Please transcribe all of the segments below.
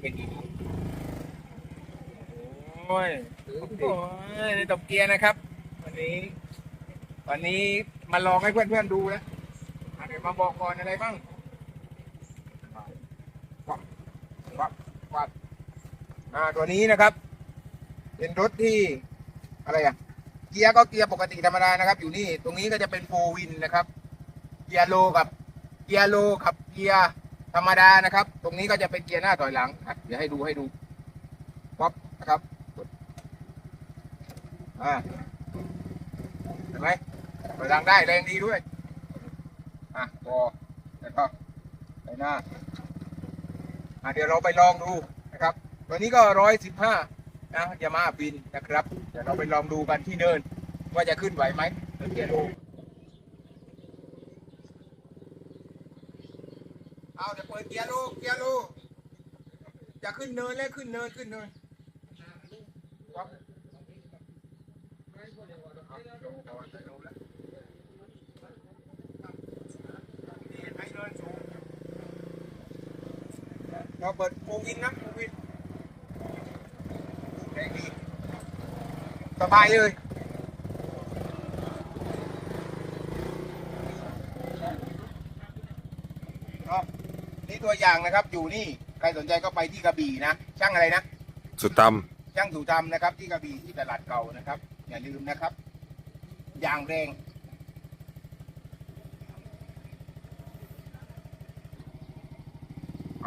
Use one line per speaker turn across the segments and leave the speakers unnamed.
เป็นดีโอ้ยโอ้ยในตบเกียร์นะครับ วันนี้ วันนี้มาลองให้เพื่อนๆดูนะอะเดี๋ยวมาบอกก่อนอะไรบ้างวับวับวับอ่าตัวนี้นะครับ เป็นรถที่อะไรอะ เกียร์ก็เกียร์ปกติธรรมดานะครับ อยู่นี่ ตรงนี้ก็จะเป็นโฟวินนะครับ เกียร์โลกับ เกียร์โลกับเกียร์ ธรรมดานะครับ ตรงนี้ก็จะเป็นเกียร์หน้าถอยหลังเดี๋ยวให้ดูให้ดูป๊อปนะครับกดอ่าเห็นไหมถอยหลังได้แรงดีด้วยอะพอแล้วก็ไปหน้าอะเดี๋ยวเราไปลองดูนะครับ ตัวนี้ก็ร้อยสิบห้านะยามาบินนะครับ เดี๋ยวเราไปลองดูกันที่เนิน ว่าจะขึ้นไหวไหมเกียร์โล เอาเดี๋ยวเปิดเกียร์ลูกเกียร์ลูกจะขึ้นเนินแล้วขึ้นเนินขึ้นเนินครับนี่ให้เนินสูงเราเปิดโฟวินนะโฟวินแรงดีสบายเลยครับ นี่ตัวอย่างนะครับอยู่นี่ใครสนใจก็ไปที่กระบี่นะช่างอะไรนะ
สุดต
ช่างถูทำนะครับ ที่กระบี่ที่ตลาดเก่านะครับ อย่าลืมนะครับยางแรง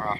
ำ
อะ